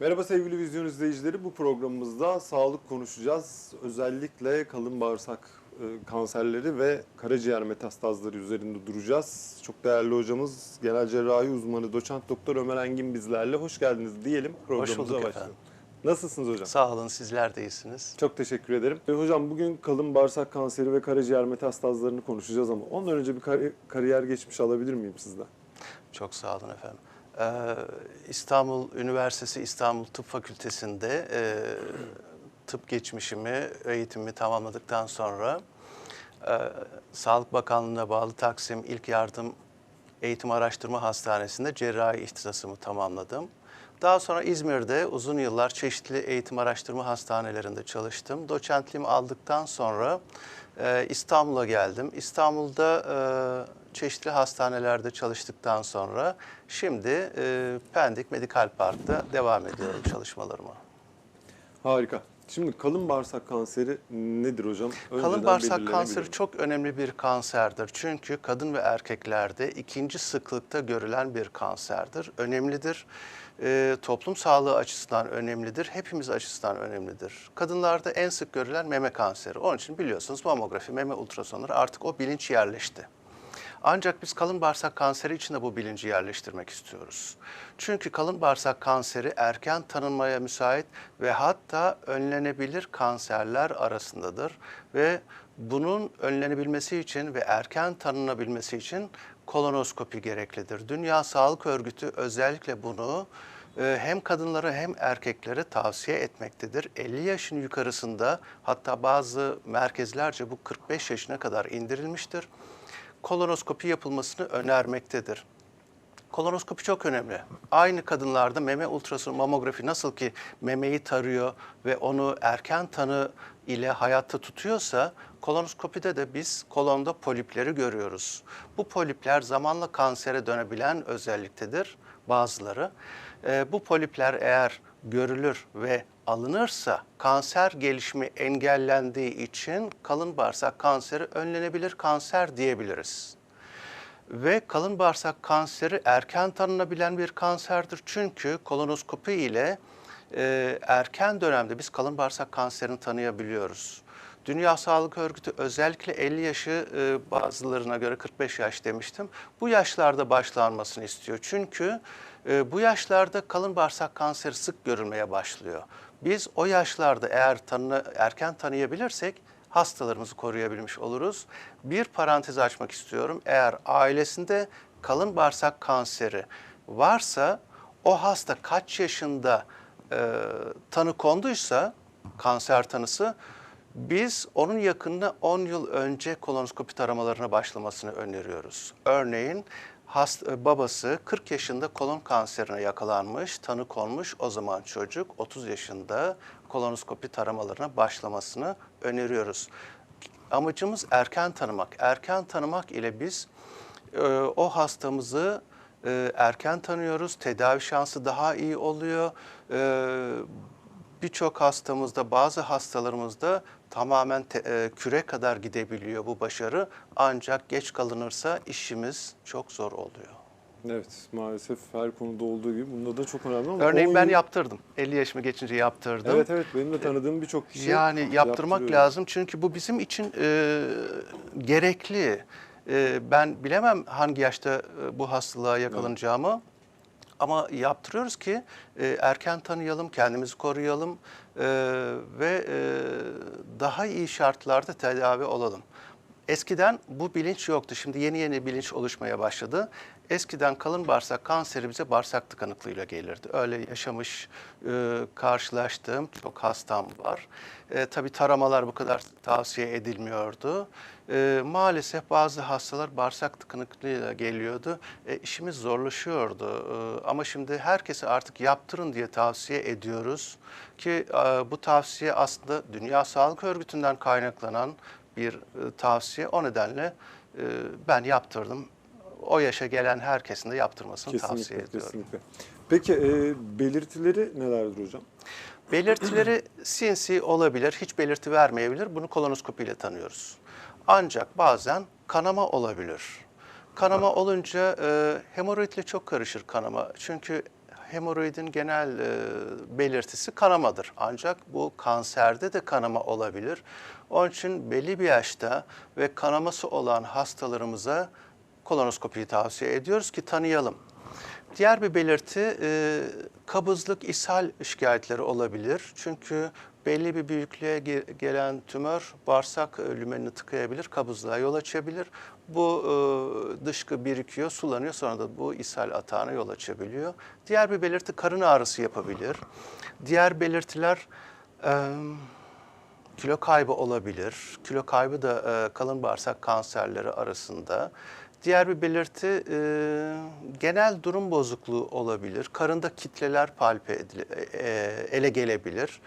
Merhaba sevgili vizyon izleyicileri. Bu programımızda sağlık konuşacağız. Özellikle kalın bağırsak e, kanserleri ve karaciğer metastazları üzerinde duracağız. Çok değerli hocamız genel cerrahi uzmanı doçent doktor Ömer Engin bizlerle. Hoş geldiniz diyelim programımıza bulduk başlayalım. Nasılsınız hocam? Sağ olun sizler de iyisiniz. Çok teşekkür ederim. E, hocam bugün kalın bağırsak kanseri ve karaciğer metastazlarını konuşacağız ama ondan önce bir kari- kariyer geçmiş alabilir miyim sizden? Çok sağ olun efendim. Ee, İstanbul Üniversitesi İstanbul Tıp Fakültesi'nde e, tıp geçmişimi, eğitimimi tamamladıktan sonra e, Sağlık Bakanlığı'na bağlı Taksim İlk Yardım Eğitim Araştırma Hastanesi'nde cerrahi ihtisasımı tamamladım. Daha sonra İzmir'de uzun yıllar çeşitli eğitim araştırma hastanelerinde çalıştım. Doçentliğimi aldıktan sonra e, İstanbul'a geldim. İstanbul'da e, çeşitli hastanelerde çalıştıktan sonra şimdi e, Pendik Medikal Park'ta devam ediyorum çalışmalarıma. Harika. Şimdi kalın bağırsak kanseri nedir hocam? Önceden Kalın bağırsak kanseri çok önemli bir kanserdir. Çünkü kadın ve erkeklerde ikinci sıklıkta görülen bir kanserdir. Önemlidir. Ee, toplum sağlığı açısından önemlidir. Hepimiz açısından önemlidir. Kadınlarda en sık görülen meme kanseri. Onun için biliyorsunuz mamografi, meme ultrasonları artık o bilinç yerleşti. Ancak biz kalın bağırsak kanseri için de bu bilinci yerleştirmek istiyoruz. Çünkü kalın bağırsak kanseri erken tanınmaya müsait ve hatta önlenebilir kanserler arasındadır ve bunun önlenebilmesi için ve erken tanınabilmesi için kolonoskopi gereklidir. Dünya Sağlık Örgütü özellikle bunu e, hem kadınlara hem erkeklere tavsiye etmektedir. 50 yaşın yukarısında hatta bazı merkezlerce bu 45 yaşına kadar indirilmiştir kolonoskopi yapılmasını önermektedir. Kolonoskopi çok önemli. Aynı kadınlarda meme ultrason mamografi nasıl ki memeyi tarıyor ve onu erken tanı ile hayatta tutuyorsa kolonoskopide de biz kolonda polipleri görüyoruz. Bu polipler zamanla kansere dönebilen özelliktedir bazıları. Ee, bu polipler eğer görülür ve alınırsa kanser gelişimi engellendiği için kalın bağırsak kanseri önlenebilir kanser diyebiliriz. Ve kalın bağırsak kanseri erken tanınabilen bir kanserdir. Çünkü kolonoskopi ile e, erken dönemde biz kalın bağırsak kanserini tanıyabiliyoruz. Dünya Sağlık Örgütü özellikle 50 yaşı e, bazılarına göre 45 yaş demiştim. Bu yaşlarda başlanmasını istiyor. Çünkü e, bu yaşlarda kalın bağırsak kanseri sık görülmeye başlıyor. Biz o yaşlarda eğer tanı, erken tanıyabilirsek hastalarımızı koruyabilmiş oluruz. Bir parantez açmak istiyorum. Eğer ailesinde kalın bağırsak kanseri varsa o hasta kaç yaşında e, tanı konduysa kanser tanısı biz onun yakınına 10 yıl önce kolonoskopi taramalarına başlamasını öneriyoruz. Örneğin hast, babası 40 yaşında kolon kanserine yakalanmış, tanı konmuş o zaman çocuk 30 yaşında kolonoskopi taramalarına başlamasını öneriyoruz. Amacımız erken tanımak. Erken tanımak ile biz e, o hastamızı e, erken tanıyoruz, tedavi şansı daha iyi oluyor. E, Birçok hastamızda, bazı hastalarımızda tamamen te- e, küre kadar gidebiliyor bu başarı. Ancak geç kalınırsa işimiz çok zor oluyor. Evet maalesef her konuda olduğu gibi bunda da çok önemli ama Örneğin ben yaptırdım. 50 yaşımı geçince yaptırdım. Evet evet benim de tanıdığım birçok kişi Yani yaptırmak lazım çünkü bu bizim için e, gerekli. E, ben bilemem hangi yaşta e, bu hastalığa yakalanacağımı ama yaptırıyoruz ki e, erken tanıyalım, kendimizi koruyalım e, ve e, daha iyi şartlarda tedavi olalım. Eskiden bu bilinç yoktu. Şimdi yeni yeni bilinç oluşmaya başladı. Eskiden kalın bağırsak kanseri bize bağırsak tıkanıklığıyla gelirdi. Öyle yaşamış, e, karşılaştığım çok hastam var. E, tabii taramalar bu kadar tavsiye edilmiyordu. E, maalesef bazı hastalar bağırsak tıkanıklığıyla geliyordu. E, işimiz zorlaşıyordu. E, ama şimdi herkese artık yaptırın diye tavsiye ediyoruz. Ki e, bu tavsiye aslında Dünya Sağlık Örgütü'nden kaynaklanan bir e, tavsiye. O nedenle e, ben yaptırdım. O yaşa gelen herkesin de yaptırmasını tavsiye Kesinlikle ediyorum. kesinlikle. Peki e, belirtileri nelerdir hocam? Belirtileri sinsi olabilir, hiç belirti vermeyebilir. Bunu kolonoskopiyle tanıyoruz. Ancak bazen kanama olabilir. Kanama olunca e, hemoroidle çok karışır kanama. Çünkü hemoroidin genel e, belirtisi kanamadır. Ancak bu kanserde de kanama olabilir. Onun için belli bir yaşta ve kanaması olan hastalarımıza kolonoskopiyi tavsiye ediyoruz ki tanıyalım. Diğer bir belirti e, kabızlık, ishal şikayetleri olabilir. Çünkü belli bir büyüklüğe ge- gelen tümör bağırsak lümenini tıkayabilir, kabızlığa yol açabilir. Bu e, dışkı birikiyor, sulanıyor sonra da bu ishal atağına yol açabiliyor. Diğer bir belirti karın ağrısı yapabilir. Diğer belirtiler e, kilo kaybı olabilir. Kilo kaybı da e, kalın bağırsak kanserleri arasında. Diğer bir belirti e, genel durum bozukluğu olabilir. Karında kitleler palpe edile, e, ele gelebilir.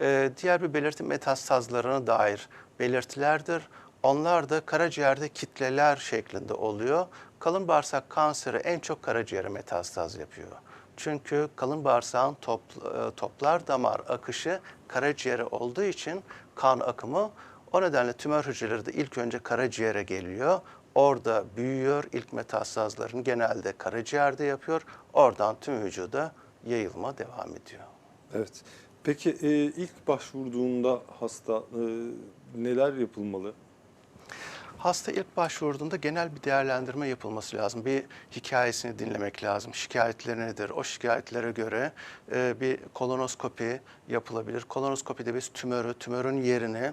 E, diğer bir belirti metastazlarına dair belirtilerdir. Onlar da karaciğerde kitleler şeklinde oluyor. Kalın bağırsak kanseri en çok karaciğere metastaz yapıyor. Çünkü kalın bağırsağın top, e, toplar damar akışı karaciğere olduğu için kan akımı o nedenle tümör hücreleri de ilk önce karaciğere geliyor. Orada büyüyor. İlk metastazlarını genelde karaciğerde yapıyor. Oradan tüm vücuda yayılma devam ediyor. Evet. Peki e, ilk başvurduğunda hasta e, neler yapılmalı? Hasta ilk başvurduğunda genel bir değerlendirme yapılması lazım. Bir hikayesini dinlemek lazım. Şikayetleri nedir? O şikayetlere göre e, bir kolonoskopi yapılabilir. Kolonoskopide biz tümörü, tümörün yerini,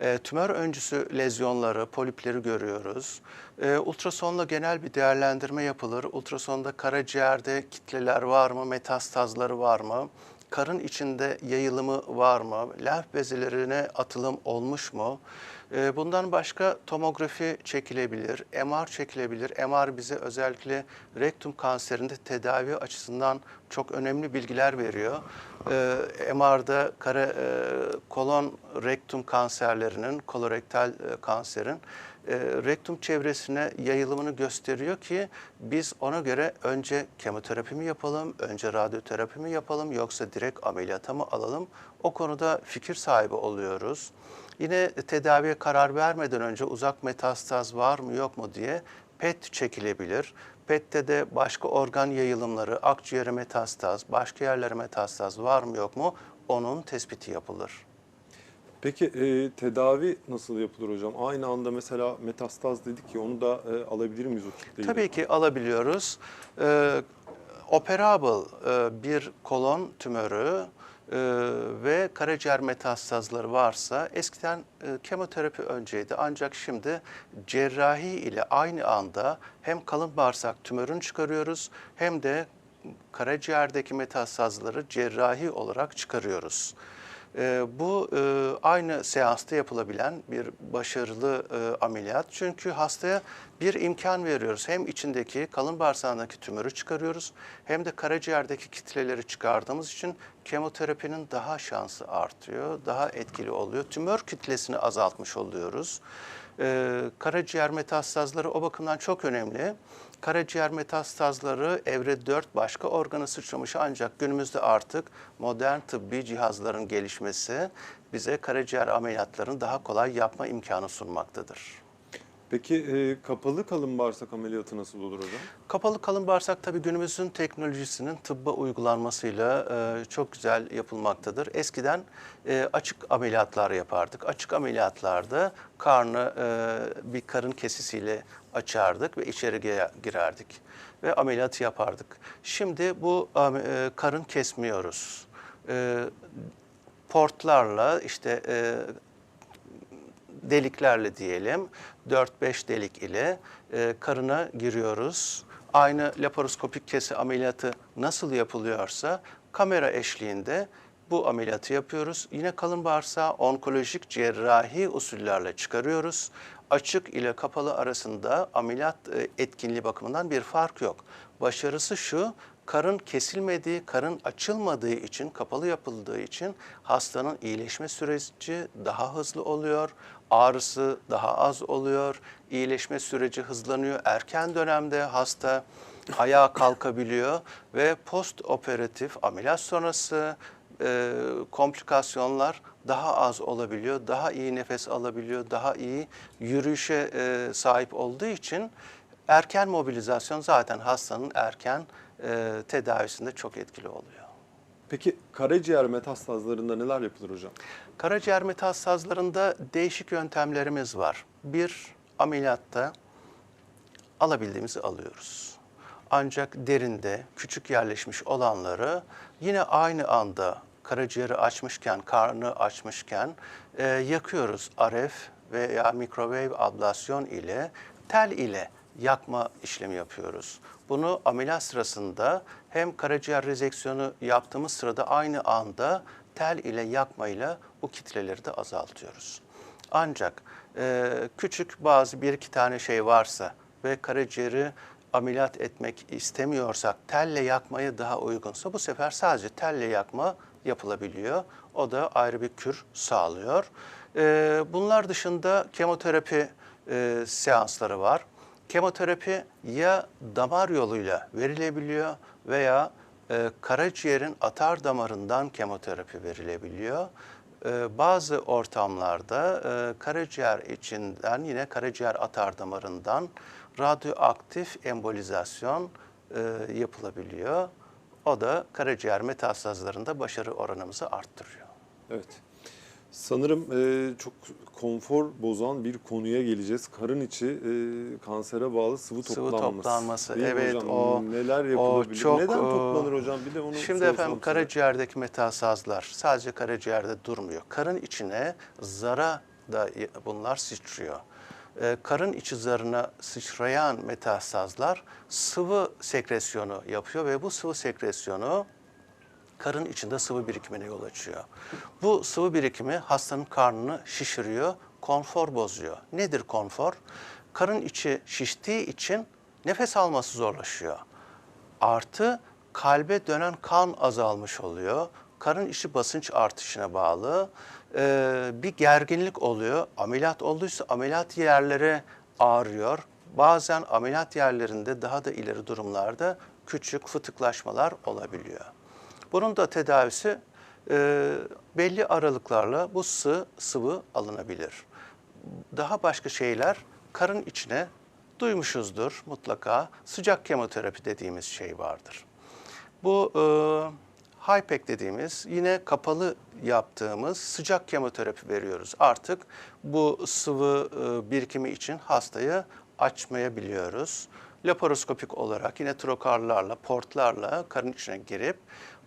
e, tümör öncüsü lezyonları, polipleri görüyoruz. E, ultrasonla genel bir değerlendirme yapılır. Ultrasonda karaciğerde kitleler var mı, metastazları var mı? Karın içinde yayılımı var mı? Lenf bezelerine atılım olmuş mu? Ee, Bundan başka tomografi çekilebilir, MR çekilebilir. MR bize özellikle rektum kanserinde tedavi açısından çok önemli bilgiler veriyor. Ee, MR'da kara, e, kolon rektum kanserlerinin, kolorektal e, kanserin e, rektum çevresine yayılımını gösteriyor ki biz ona göre önce kemoterapi mi yapalım, önce radyoterapi mi yapalım yoksa direkt ameliyata mı alalım? O konuda fikir sahibi oluyoruz. Yine tedaviye karar vermeden önce uzak metastaz var mı yok mu diye PET çekilebilir. PET'te de başka organ yayılımları, akciğere metastaz, başka yerlere metastaz var mı yok mu onun tespiti yapılır. Peki e, tedavi nasıl yapılır hocam? Aynı anda mesela metastaz dedik ki onu da e, alabilir miyiz o kitleyi? Tabii ki alabiliyoruz. Ee, operable e, bir kolon tümörü e, ve karaciğer metastazları varsa eskiden e, kemoterapi önceydi ancak şimdi cerrahi ile aynı anda hem kalın bağırsak tümörünü çıkarıyoruz hem de karaciğerdeki metastazları cerrahi olarak çıkarıyoruz. Ee, bu e, aynı seansta yapılabilen bir başarılı e, ameliyat. Çünkü hastaya bir imkan veriyoruz. Hem içindeki kalın bağırsağındaki tümörü çıkarıyoruz hem de karaciğerdeki kitleleri çıkardığımız için kemoterapinin daha şansı artıyor, daha etkili oluyor. Tümör kitlesini azaltmış oluyoruz. Ee, karaciğer metastazları o bakımdan çok önemli. Karaciğer metastazları evre 4 başka organa sıçramış ancak günümüzde artık modern tıbbi cihazların gelişmesi bize karaciğer ameliyatlarını daha kolay yapma imkanı sunmaktadır. Peki e, kapalı kalın bağırsak ameliyatı nasıl olur hocam? Kapalı kalın bağırsak tabii günümüzün teknolojisinin tıbba uygulanmasıyla e, çok güzel yapılmaktadır. Eskiden e, açık ameliyatlar yapardık. Açık ameliyatlarda karnı e, bir karın kesisiyle açardık ve içeri girerdik ve ameliyatı yapardık. Şimdi bu e, karın kesmiyoruz. E, portlarla işte e, deliklerle diyelim 4-5 delik ile e, karına giriyoruz. Aynı laparoskopik kesi ameliyatı nasıl yapılıyorsa kamera eşliğinde bu ameliyatı yapıyoruz. Yine kalın bağırsağı onkolojik cerrahi usullerle çıkarıyoruz. Açık ile kapalı arasında ameliyat e, etkinliği bakımından bir fark yok. Başarısı şu, karın kesilmediği, karın açılmadığı için, kapalı yapıldığı için hastanın iyileşme süreci daha hızlı oluyor, ağrısı daha az oluyor, iyileşme süreci hızlanıyor. Erken dönemde hasta ayağa kalkabiliyor ve post operatif ameliyat sonrası e, komplikasyonlar daha az olabiliyor, daha iyi nefes alabiliyor, daha iyi yürüyüşe e, sahip olduğu için erken mobilizasyon zaten hastanın erken e, tedavisinde çok etkili oluyor. Peki karaciğer metastazlarında neler yapılır hocam? Karaciğer metastazlarında değişik yöntemlerimiz var. Bir, ameliyatta alabildiğimizi alıyoruz. Ancak derinde küçük yerleşmiş olanları yine aynı anda karaciğeri açmışken, karnı açmışken e, yakıyoruz. RF veya microwave ablasyon ile tel ile yakma işlemi yapıyoruz. Bunu ameliyat sırasında hem karaciğer rezeksiyonu yaptığımız sırada aynı anda tel ile yakmayla bu kitleleri de azaltıyoruz. Ancak e, küçük bazı bir iki tane şey varsa ve karaciğeri ameliyat etmek istemiyorsak telle yakmayı daha uygunsa bu sefer sadece telle yakma yapılabiliyor. O da ayrı bir kür sağlıyor. E, bunlar dışında kemoterapi e, seansları var. Kemoterapi ya damar yoluyla verilebiliyor veya e, karaciğerin atar damarından kemoterapi verilebiliyor. E, bazı ortamlarda e, karaciğer içinden yine karaciğer atar damarından radyoaktif embolizasyon e, yapılabiliyor. O da karaciğer metastazlarında başarı oranımızı arttırıyor. Evet. Sanırım e, çok konfor bozan bir konuya geleceğiz. Karın içi e, kansere bağlı sıvı Sıvı toplanması. toplanması, Değil evet, hocam? o- Neler o yapılabilir? çok, Neden e, toplanır hocam? Bir de onu Şimdi efendim karaciğerdeki metastazlar sadece karaciğerde durmuyor. Karın içine zara da bunlar sıçrıyor. Ee, karın içi zarına sıçrayan metastazlar sıvı sekresyonu yapıyor ve bu sıvı sekresyonu karın içinde sıvı birikimine yol açıyor. Bu sıvı birikimi hastanın karnını şişiriyor, konfor bozuyor. Nedir konfor? Karın içi şiştiği için nefes alması zorlaşıyor. Artı kalbe dönen kan azalmış oluyor. Karın içi basınç artışına bağlı ee, bir gerginlik oluyor. Ameliyat olduysa ameliyat yerleri ağrıyor. Bazen ameliyat yerlerinde daha da ileri durumlarda küçük fıtıklaşmalar olabiliyor. Bunun da tedavisi e, belli aralıklarla bu sıvı, sıvı alınabilir. Daha başka şeyler karın içine duymuşuzdur mutlaka. Sıcak kemoterapi dediğimiz şey vardır. Bu e, HIPEC dediğimiz yine kapalı yaptığımız sıcak kemoterapi veriyoruz. Artık bu sıvı e, birikimi için hastayı açmayabiliyoruz. Laparoskopik olarak yine trokarlarla, portlarla karın içine girip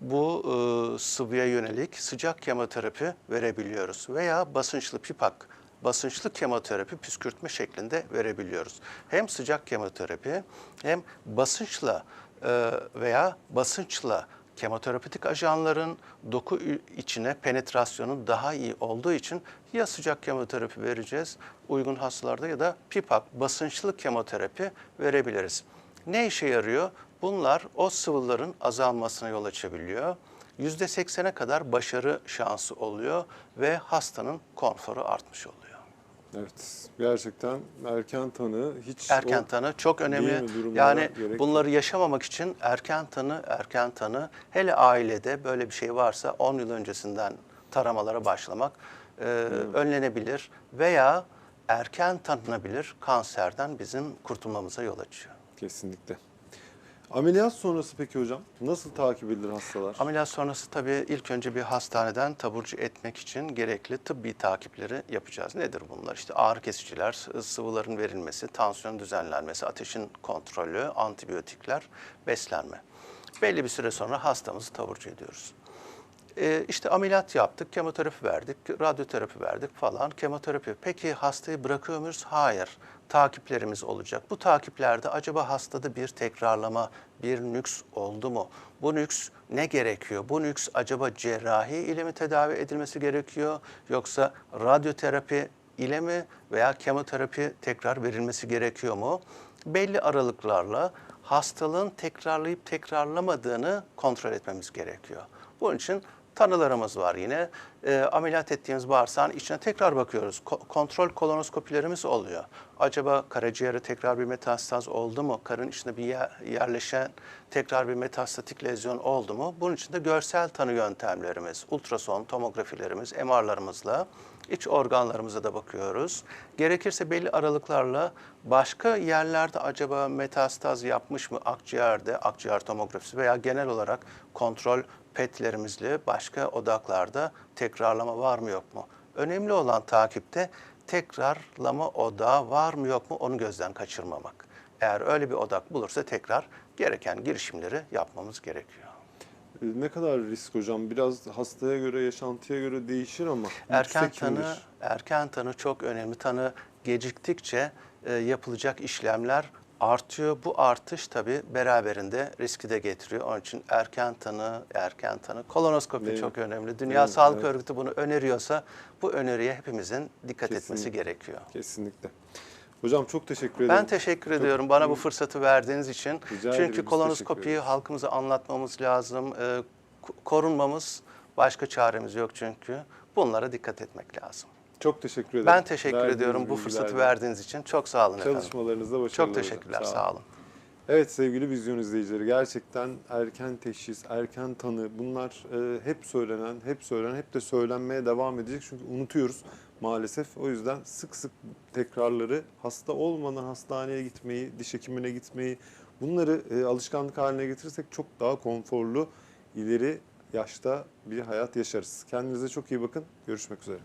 bu e, sıvıya yönelik sıcak kemoterapi verebiliyoruz. Veya basınçlı pipak, basınçlı kemoterapi püskürtme şeklinde verebiliyoruz. Hem sıcak kemoterapi hem basınçla e, veya basınçla kemoterapetik ajanların doku içine penetrasyonu daha iyi olduğu için ya sıcak kemoterapi vereceğiz uygun hastalarda ya da PIPAK basınçlı kemoterapi verebiliriz. Ne işe yarıyor? Bunlar o sıvıların azalmasına yol açabiliyor. %80'e kadar başarı şansı oluyor ve hastanın konforu artmış oluyor. Evet. Gerçekten erken tanı hiç Erken tanı çok önemli. Yani gerek bunları yaşamamak için erken tanı, erken tanı hele ailede böyle bir şey varsa 10 yıl öncesinden taramalara başlamak e, önlenebilir veya erken tanınabilir kanserden bizim kurtulmamıza yol açıyor. Kesinlikle. Ameliyat sonrası peki hocam nasıl takip edilir hastalar? Ameliyat sonrası tabii ilk önce bir hastaneden taburcu etmek için gerekli tıbbi takipleri yapacağız. Nedir bunlar? İşte ağrı kesiciler, sı- sıvıların verilmesi, tansiyon düzenlenmesi, ateşin kontrolü, antibiyotikler, beslenme. Belli bir süre sonra hastamızı taburcu ediyoruz. Ee, işte ameliyat yaptık, kemoterapi verdik, radyoterapi verdik falan. Kemoterapi. Peki hastayı bırakıyor muyuz? Hayır. Takiplerimiz olacak. Bu takiplerde acaba hastada bir tekrarlama, bir nüks oldu mu? Bu nüks ne gerekiyor? Bu nüks acaba cerrahi ile mi tedavi edilmesi gerekiyor? Yoksa radyoterapi ile mi veya kemoterapi tekrar verilmesi gerekiyor mu? Belli aralıklarla hastalığın tekrarlayıp tekrarlamadığını kontrol etmemiz gerekiyor. Bunun için Tanılarımız var yine. E, ameliyat ettiğimiz bağırsağın içine tekrar bakıyoruz. Ko- kontrol kolonoskopilerimiz oluyor. Acaba karaciğere tekrar bir metastaz oldu mu? Karın içinde bir yer- yerleşen tekrar bir metastatik lezyon oldu mu? Bunun için de görsel tanı yöntemlerimiz, ultrason, tomografilerimiz, MR'larımızla iç organlarımıza da bakıyoruz. Gerekirse belli aralıklarla başka yerlerde acaba metastaz yapmış mı akciğerde, akciğer tomografisi veya genel olarak kontrol petlerimizle başka odaklarda tekrarlama var mı yok mu? Önemli olan takipte tekrarlama odağı var mı yok mu onu gözden kaçırmamak. Eğer öyle bir odak bulursa tekrar gereken girişimleri yapmamız gerekiyor. E, Ne kadar risk hocam? Biraz hastaya göre, yaşantıya göre değişir ama Erken tanı, erken tanı çok önemli. Tanı geciktikçe e, yapılacak işlemler artıyor. Bu artış tabii beraberinde riski de getiriyor. Onun için erken tanı, erken tanı, kolonoskopi Değil mi? çok önemli. Dünya Değil mi? Sağlık Evet. Örgütü bunu öneriyorsa bu öneriye hepimizin dikkat etmesi Kesinlikle. gerekiyor. Kesinlikle. Hocam çok teşekkür ederim. Ben teşekkür Çok- ediyorum bana bu fırsatı verdiğiniz için. Rica ederim, Çünkü teşekkür kolonoskopiyi halkımıza anlatmamız lazım. E, ko- korunmamız başka çaremiz yok çünkü. Bunlara dikkat etmek lazım. Çok teşekkür ederim. Ben teşekkür Verdiğiniz ediyorum bu fırsatı verdiğiniz için. Çok sağ olun efendim. Çalışmalarınızda başarılar Çok teşekkürler, Sağ olun. sağ olun. Evet sevgili vizyon izleyicileri gerçekten erken teşhis, erken tanı bunlar e, hep söylenen, hep söylenen, hep de söylenmeye devam edecek. Çünkü unutuyoruz maalesef. O yüzden sık sık tekrarları hasta olmadan hastaneye gitmeyi, diş hekimine gitmeyi bunları e, alışkanlık haline getirirsek çok daha konforlu ileri yaşta bir hayat yaşarız. Kendinize çok iyi bakın. Görüşmek üzere.